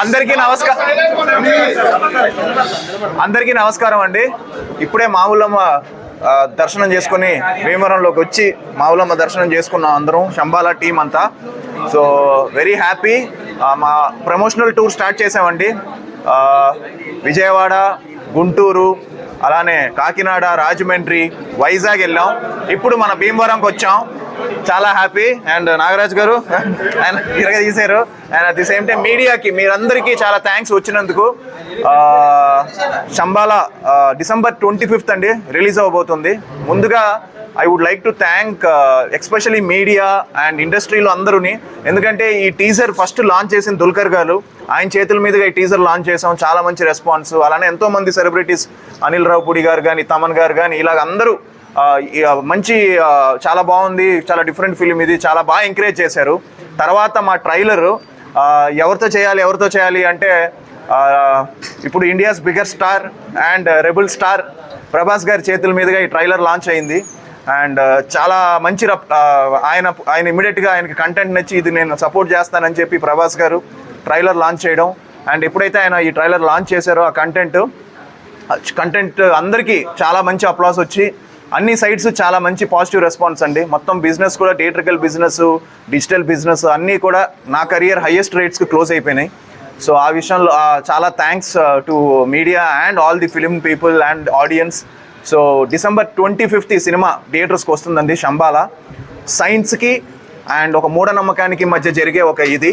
అందరికీ నమస్కారం. అందరికీ నమస్కారం అండి. ఇప్పుడే మావులమ్మ దర్శనం చేసుకుని భీమవరంలోకి వచ్చి మావులమ్మ దర్శనం చేసుకున్నాం అందరం శంబాలా టీం అంతా. సో వెరీ హ్యాపీ మా ప్రమోషనల్ టూర్ స్టార్ట్ చేసామండి. విజయవాడ గుంటూరు అలానే కాకినాడ రాజమండ్రి వైజాగ్ వెళ్ళాం. ఇప్పుడు మన భీమవరంకి వచ్చాం. చాలా హ్యాపీ అండ్ నాగరాజ్ గారు ఆయన ఇరగ తీశారు. And at the same time మీడియాకి మీరందరికీ చాలా థ్యాంక్స్ వచ్చినందుకు. ఆ, శంబాల డిసెంబర్ ట్వంటీ ఫిఫ్త్ అండి రిలీజ్ అవబోతుంది. ముందుగా I would like to thank especially media and ఇండస్ట్రీలో అందరూని. ఎందుకంటే ఈ టీజర్ ఫస్ట్ లాంచ్ చేసిన దుల్కర్ గారు ఆయన చేతుల మీదుగా ఈ టీజర్ లాంచ్ చేసాం చాలా మంచి రెస్పాన్స్ అలానే ఎంతోమంది సెలబ్రిటీస్ అనిల్ రావుపూడి గారు కానీ తమన్ గారు కానీ ఇలాగ అందరూ మంచి చాలా బాగుంది చాలా డిఫరెంట్ ఫిలిం ఇది చాలా బాగా ఎంకరేజ్ చేశారు. తర్వాత మా ట్రైలర్ ఎవరితో చేయాలి ఎవరితో చేయాలి అంటే ఇప్పుడు India's bigger star and rebel star Prabhas గారి చేతుల మీదుగా ఈ ట్రైలర్ లాంచ్ అయింది. అండ్ చాలా మంచి రప్- ఆయన ఆయన ఇమీడియట్గా ఆయనకి కంటెంట్ నచ్చి ఇది నేను సపోర్ట్ చేస్తానని చెప్పి ప్రభాస్ గారు ట్రైలర్ లాంచ్ చేయడం. అండ్ ఎప్పుడైతే ఆయన ఈ ట్రైలర్ లాంచ్ చేశారో ఆ కంటెంట్ కంటెంట్ అందరికీ చాలా మంచి అప్లాస్ వచ్చి అన్ని సైట్స్ చాలా మంచి పాజిటివ్ రెస్పాన్స్ అండి. మొత్తం బిజినెస్ కూడా థియేట్రికల్ బిజినెస్ డిజిటల్ బిజినెస్ అన్నీ కూడా నా కెరియర్ హైయెస్ట్ రేట్స్కి క్లోజ్ అయిపోయినాయి. సో ఆ విషయంలో చాలా thanks to media and all the film people and audience so December twenty fifth ఈ సినిమా థియేటర్స్కి వస్తుందండి శంబాల సైన్స్కి అండ్ ఒక మూఢనమ్మకానికి మధ్య జరిగే ఒక ఇది.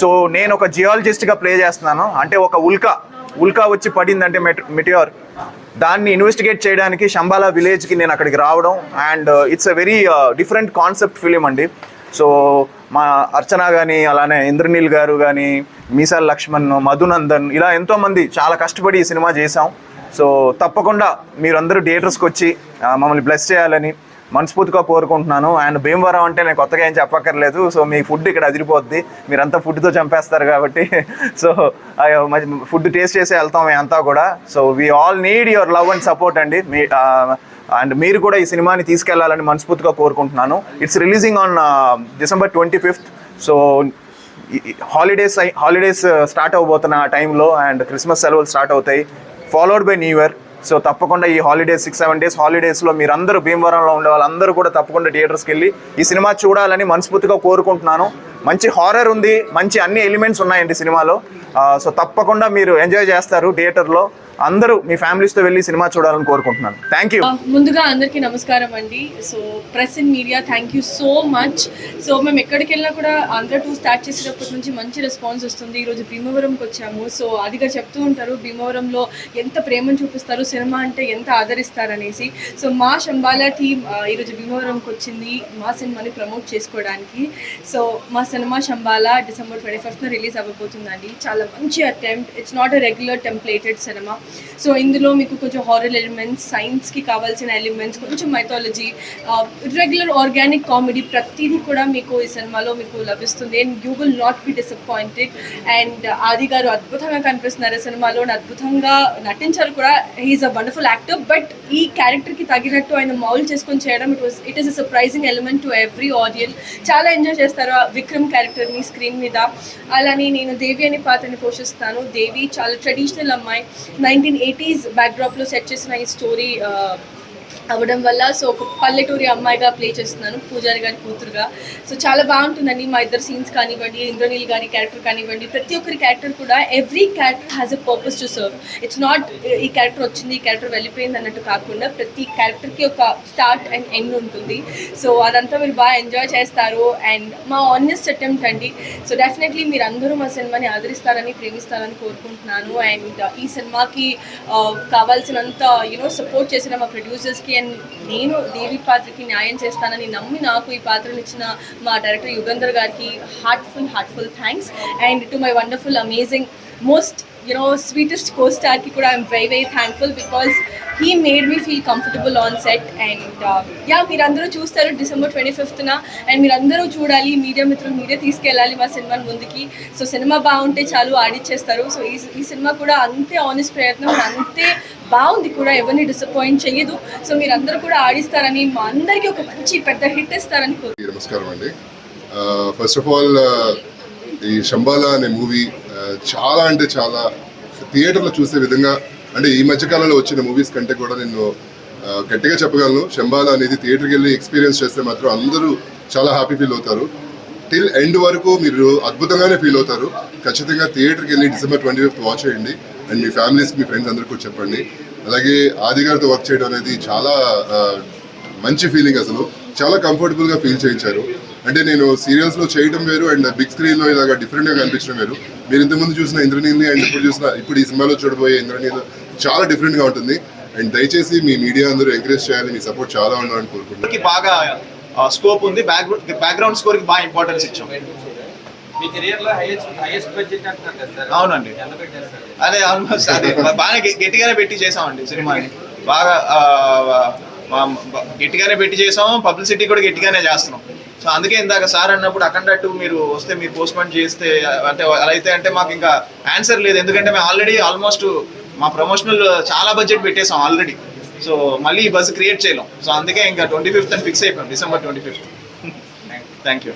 సో నేను ఒక జియాలజిస్ట్గా ప్లే చేస్తున్నాను. అంటే ఒక ఉల్కా ఉల్కా వచ్చి పడిందంటే మెట్ మెటియోర్ దాన్ని ఇన్వెస్టిగేట్ చేయడానికి శంబాలా విలేజ్కి నేను అక్కడికి రావడం and it's a very different concept film అండి. సో మా అర్చన కానీ అలానే ఇంద్రనీల్ గారు కానీ మీసాల్ లక్ష్మణ్ మధునందన్ ఇలా ఎంతోమంది చాలా కష్టపడి ఈ సినిమా చేశాం. సో తప్పకుండా మీరందరూ థియేటర్స్కి వచ్చి మమ్మల్ని బ్లెస్ చేయాలని మనస్ఫూర్తిగా కోరుకుంటున్నాను. అండ్ భీమవరం అంటే నేను కొత్తగా ఏం చెప్పక్కర్లేదు. సో మీ ఫుడ్ ఇక్కడ అదిరిపోద్ది. మీరంతా ఫుడ్తో చంపేస్తారు కాబట్టి. సో ఫుడ్ టేస్ట్ చేసి వెళ్తాం మేము అంతా కూడా. So we all need your love and support అండి. మీ అండ్ మీరు కూడా ఈ సినిమాని తీసుకెళ్ళాలని మనస్ఫూర్తిగా కోరుకుంటున్నాను. It's releasing on December twenty fifth so holidays holidays start అవబోతున్న ఆ టైంలో అండ్ క్రిస్మస్ సెలవులు స్టార్ట్ అవుతాయి. Followed by new year so తప్పకుండా ఈ హాలిడేస్ సిక్స్ సెవెన్ డేస్ హాలిడేస్లో మీరందరూ భీమవరంలో ఉండే వాళ్ళందరూ కూడా తప్పకుండా థియేటర్స్కి వెళ్ళి ఈ సినిమా చూడాలని మనస్ఫూర్తిగా కోరుకుంటున్నాను. మంచి హారర్ ఉంది మంచి అన్ని ఎలిమెంట్స్ ఉన్నాయండి సినిమాలో. సో తప్పకుండా మీరు ఎంజాయ్ చేస్తారు థియేటర్లో. అందరూ మీ ఫ్యామిలీస్తో వెళ్ళి సినిమా చూడాలని కోరుకుంటున్నాను. థ్యాంక్ యూ ముందుగా అందరికీ నమస్కారం అండి. So press and media thank you so much so మేము ఎక్కడికి వెళ్ళినా కూడా ఆంధ్ర టూ స్టార్ట్ చేసేటప్పటి నుంచి మంచి రెస్పాన్స్ వస్తుంది. ఈరోజు భీమవరంకి వచ్చాము. సో అదిగా చెప్తూ ఉంటారు భీమవరంలో ఎంత ప్రేమను చూపిస్తారు సినిమా అంటే ఎంత ఆదరిస్తారనేసి. సో మా శంబాలా టీం ఈరోజు భీమవరంకి వచ్చింది మా సినిమాని ప్రమోట్ చేసుకోవడానికి. సో మా సినిమా శంబాలా డిసెంబర్ ట్వంటీ ఫిఫ్త్న రిలీజ్ అవ్వబోతుందండి. చాలా మంచి attempt it's not a regular templated cinema so ఇందులో మీకు కొంచెం హారర్ ఎలిమెంట్స్ సైన్స్కి కావాల్సిన ఎలిమెంట్స్ కొంచెం మైథాలజీ రెగ్యులర్ ఆర్గానిక్ కామెడీ ప్రతిదీ కూడా మీకు ఈ సినిమాలో మీకు లభిస్తుంది. And you will not be disappointed and Adi garu అద్భుతంగా కనిపిస్తున్నారు ఈ సినిమాలో. అద్భుతంగా నటించారు కూడా. He is a wonderful actor but ఈ క్యారెక్టర్కి తగినట్టు ఆయన మౌల్ చేసుకొని చేయడం it was it is a surprising element to every audience చాలా ఎంజాయ్ చేస్తారు విక్రమ్ క్యారెక్టర్ని స్క్రీన్ మీద. అలానే నేను దేవి అనే పాత్రని పోషిస్తాను. దేవి చాలా ట్రెడిషనల్ అమ్మాయి. నైన్టీన్ ఎయిటీస్ బ్యాక్డ్రాప్లో సెట్ చేసిన ఈ స్టోరీ అవ్వడం వల్ల సో ఒక పల్లెటూరి అమ్మాయిగా ప్లే చేస్తున్నాను పూజారి గారి కూతురుగా. సో చాలా బాగుంటుందండి మా ఇద్దరు సీన్స్ కానివ్వండి ఇంద్రనీల్ గారి క్యారెక్టర్ కానివ్వండి. ప్రతి ఒక్కరి క్యారెక్టర్ కూడా every character has a purpose to serve it's not ఈ క్యారెక్టర్ వచ్చింది ఈ క్యారెక్టర్ వెళ్ళిపోయింది అన్నట్టు కాకుండా ప్రతి క్యారెక్టర్కి ఒక స్టార్ట్ అండ్ ఎండ్ ఉంటుంది. సో అదంతా మీరు బాగా ఎంజాయ్ చేస్తారు. అండ్ మా ఆనెస్ట్ అటెంప్ట్ అండి. సో డెఫినెట్లీ మీరు అందరూ మా సినిమాని ఆదరిస్తారని ప్రేమిస్తారని కోరుకుంటున్నాను. అండ్ uh, ఈ సినిమాకి uh, కావాల్సినంత యూనో సపోర్ట్ చేసిన మా ప్రొడ్యూసర్స్కి అండ్ నేను దేవి పాత్రకి న్యాయం చేస్తానని నమ్మి నాకు ఈ పాత్రను ఇచ్చిన మా డైరెక్టర్ యుగంధర్ గారికి heartful heartful thanks and to my wonderful amazing most you know sweetest co స్టార్కి కూడా I'm very very thankful because he made me feel comfortable on set and ya మీరందరూ చూస్తారు డిసెంబర్ ట్వంటీ ఫిఫ్త్న అండ్ మీరందరూ చూడాలి media మిత్రులు మీరే తీసుకెళ్ళాలి మా సినిమాని ముందుకి. సో సినిమా బాగుంటే చాలు ఆడిచ్చేస్తారు. సో ఈ ఈ సినిమా కూడా అంతే ఆనెస్ట్ ప్రయత్నం అంతే బాగుంది కూడా ఎవరిని డిసప్పాయింట్ చేయదు సో మీరందరూ కూడా ఆడిస్తారని మా అందరికీ ఒక మంచి పెద్ద హిట్ ఇస్తారని నమస్కారం అండి. ఫస్ట్ ఆఫ్ ఆల్ ఈ శంబాలా అనే మూవీ చాలా అంటే చాలా థియేటర్లో చూసే విధంగా అంటే ఈ మధ్యకాలంలో వచ్చిన మూవీస్ కంటే కూడా నేను గట్టిగా చెప్పగలను. శంబాల అనేది థియేటర్కి వెళ్ళి ఎక్స్పీరియన్స్ చేస్తే మాత్రం అందరూ చాలా హ్యాపీ ఫీల్ అవుతారు. టిల్ ఎండ్ వరకు మీరు అద్భుతంగానే ఫీల్ అవుతారు. ఖచ్చితంగా థియేటర్కి వెళ్ళి డిసెంబర్ ట్వంటీ ఫిఫ్త్ వాచ్ చేయండి. అండ్ మీ ఫ్యామిలీస్ మీ ఫ్రెండ్స్ అందరికీ కూడా చెప్పండి. అలాగే ఆది గారితో వర్క్ చేయడం అనేది చాలా మంచి ఫీలింగ్ అసలు. చాలా కంఫర్టబుల్గా ఫీల్ చేయించారు. అంటే నేను సీరియల్స్లో చేయడం వేరు అండ్ బిగ్ స్క్రీన్లో ఇలాగా డిఫరెంట్గా కనిపించడం వేరు. మీరు ఇంతకుముందు చూసిన ఇంద్రనీల్ని అండ్ ఇప్పుడు చూసిన ఇప్పుడు ఈ సినిమాలో చూడబోయే ఇంద్రనీల్ చాలా డిఫరెంట్గా ఉంటుంది. అండ్ దయచేసి మీ మీడియా అందరూ ఎంకరేజ్ చేయాలి మీ సపోర్ట్ చాలా ఉండాలని కోరుకుంటున్నాను. బాగా స్కోప్ ఉంది. బ్యాక్ బ్యాక్గ్రౌండ్ స్కోర్కి బాగా ఇంపార్టెన్స్ ఇచ్చాం. మీ కెరియర్లో హైయెస్ట్ హైయెస్ట్ బడ్జెట్ అంటున్నారు కదా సార్? అవునండి. ఎంత పెట్టారు సార్? అదే ఆల్మోస్ట్ అదే. బాగా గట్టి- గట్టిగానే పెట్టి చేసామండి సినిమాని. బాగా ఆ, మా- గట్టిగానే పెట్టి చేసాం పబ్లిసిటీ కూడా గట్టిగానే చేస్తున్నాం. సో అందుకే ఇందాక సార్ అన్నప్పుడు అఖండ టూ మీరు వస్తే మీరు పోస్ట్పోన్ చేస్తే అంటే అలా అయితే అంటే మాకు ఇంకా ఆన్సర్ లేదు. ఎందుకంటే మేము ఆల్రెడీ ఆల్మోస్ట్ మా ప్రమోషనల్ చాలా బడ్జెట్ పెట్టేసాం ఆల్రెడీ సో మళ్ళీ ఈ బస్ క్రియేట్ చేయలేం. సో అందుకే ఇంకా ట్వంటీ ఫిఫ్త్ అని ఫిక్స్ అయిపోయాం December twenty fifth thank you